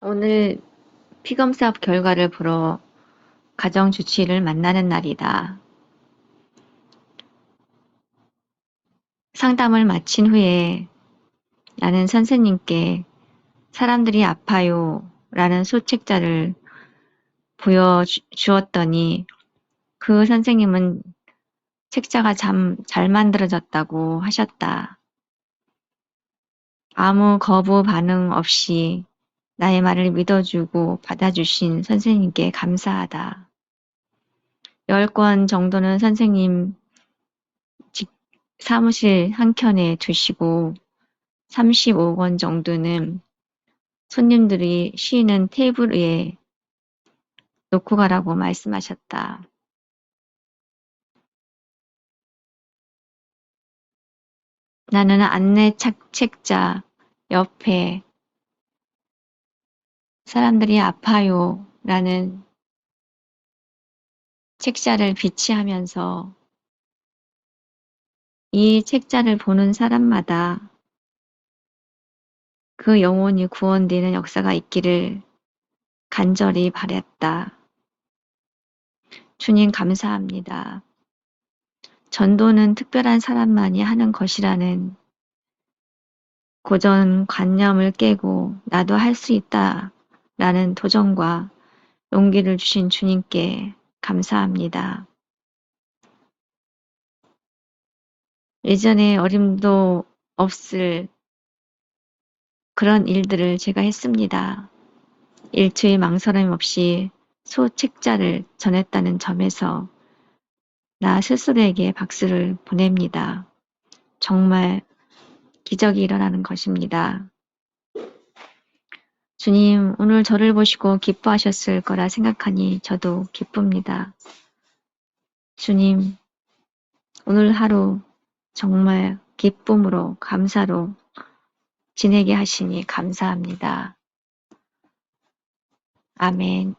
오늘 피검사 결과를 보러 가정 주치의를 만나는 날이다. 상담을 마친 후에 나는 선생님께 사람들이 아파요 라는 소책자를 보여주었더니 그 선생님은 책자가 참 잘 만들어졌다고 하셨다. 아무 거부 반응 없이 나의 말을 믿어주고 받아주신 선생님께 감사하다. 10권 정도는 선생님 직- 사무실 한켠에 두시고 35권 정도는 손님들이 쉬는 테이블 위에 놓고 가라고 말씀하셨다. 나는 안내 착- 책자 옆에 사람들이 아파요 라는 책자를 비치하면서 이 책자를 보는 사람마다 그 영혼이 구원되는 역사가 있기를 간절히 바랬다. 주님 감사합니다. 전도는 특별한 사람만이 하는 것이라는 고정관념을 깨고 나도 할 수 있다 라는 도전과 용기를 주신 주님께 감사합니다. 예전에 어림도 없을 그런 일들을 제가 했습니다. 일초의 망설임 없이 소책자를 전했다는 점에서 나 스스로에게 박수를 보냅니다. 정말 기적이 일어나는 것입니다. 주님, 오늘 저를 보시고 기뻐하셨을 거라 생각하니 저도 기쁩니다. 주님, 오늘 하루 정말 기쁨으로, 감사로 지내게 하시니 감사합니다. 아멘.